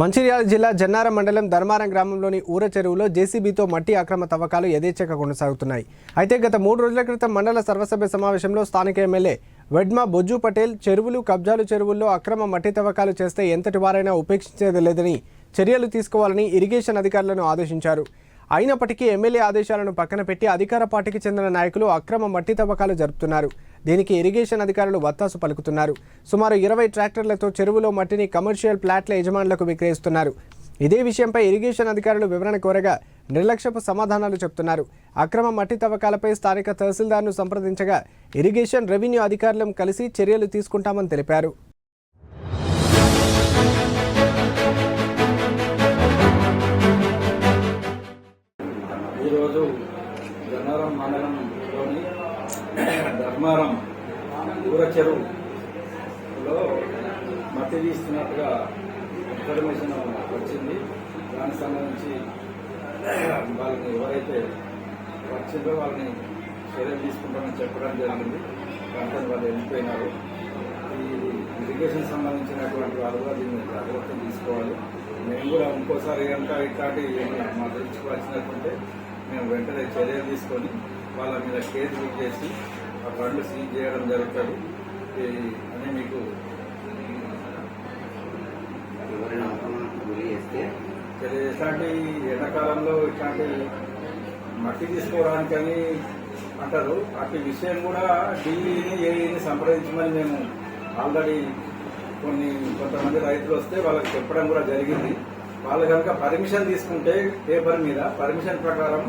మంచిర్యాల జిల్లా జన్నారం మండలం ధర్మారం గ్రామంలోని ఊర చెరువులో జేసీబీతో మట్టి అక్రమ తవ్వకాలు యథేచ్ఛగా కొనసాగుతున్నాయి. అయితే గత మూడు రోజుల క్రితం మండల సర్వసభ్య సమావేశంలో స్థానిక ఎమ్మెల్యే వెడ్మా బొజ్జు పటేల్ చెరువులు కబ్జాలు చెరువుల్లో అక్రమ మట్టి తవ్వకాలు చేస్తే ఎంతటి వారైనా ఉపేక్షించేది లేదని చర్యలు తీసుకోవాలని ఇరిగేషన్ అధికారులను ఆదేశించారు. అయినప్పటికీ ఎమ్మెల్యే ఆదేశాలను పక్కన పెట్టి అధికార పార్టీకి చెందిన నాయకులు అక్రమ మట్టి తవ్వకాలు జరుపుతున్నారు. దీనికి ఇరిగేషన్ అధికారులు వత్తాసు పలుకుతున్నారు. సుమారు ఇరవై ట్రాక్టర్లతో చెరువులో మట్టిని కమర్షియల్ ప్లాట్ల యజమానులకు విక్రయిస్తున్నారు. ఇదే విషయంపై ఇరిగేషన్ అధికారులు వివరణ కోరగా నిర్లక్ష్యపు సమాధానాలు చెప్తున్నారు. అక్రమ మట్టి తవ్వకాలపై స్థానిక తహసీల్దార్ను సంప్రదించగా ఇరిగేషన్ రెవెన్యూ అధికారులను కలిసి చర్యలు తీసుకుంటామని తెలిపారు. ఈరోజు గన్నారం మండలంలోని ధర్మారం ఊర చెరువులో మట్టి తీస్తున్నట్టుగా ఇన్ఫర్మేషన్ వచ్చింది. దానికి సంబంధించి వాళ్ళని ఎవరైతే వచ్చిందో వాళ్ళని చర్యలు తీసుకుంటామని చెప్పడం జరిగింది. దాంతో వాళ్ళు వెళ్ళిపోయినారు. ఈ ఇరిగేషన్ సంబంధించినటువంటి వాళ్ళు కూడా దీన్ని జాగ్రత్తలు తీసుకోవాలి. మేము కూడా ఇంకోసారి కనుక ఇట్లాంటి ఏమైనా మా దృష్టికి వచ్చినట్టుంటే మేము వెంటనే చర్యలు తీసుకొని వాళ్ళ మీద కేసు బుక్ చేసి ఆ ఫండ్ సీజ్ చేయడం జరుగుతుంది. అని మీకు ఇట్లాంటి ఎండాకాలంలో ఇట్లాంటి మట్టి తీసుకోవడానికని అంటారు. అటు విషయం కూడా ఢిల్లీని ఏఈని సంప్రదించమని మేము ఆల్రెడీ కొన్ని కొంతమంది రైతులు వస్తే వాళ్ళకి చెప్పడం కూడా జరిగింది. వాళ్ళు కనుక పర్మిషన్ తీసుకుంటే పేపర్ మీద పర్మిషన్ ప్రకారం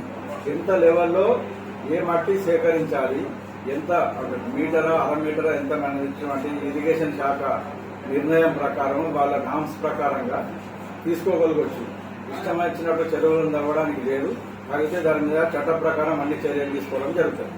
ఎంత లెవెల్లో ఏ మట్టి సేకరించాలి ఎంత మీటరా అర మీటరా ఎంత మనటువంటి ఇరిగేషన్ శాఖ నిర్ణయం ప్రకారం వాళ్ళ నామ్స్ ప్రకారంగా తీసుకోగలగొచ్చు. ఇష్టం వచ్చినట్టు చెరువులను తవ్వడానికి లేదు. అయితే దాని మీద చట్ట ప్రకారం అన్ని చర్యలు తీసుకోవడం జరుగుతుంది.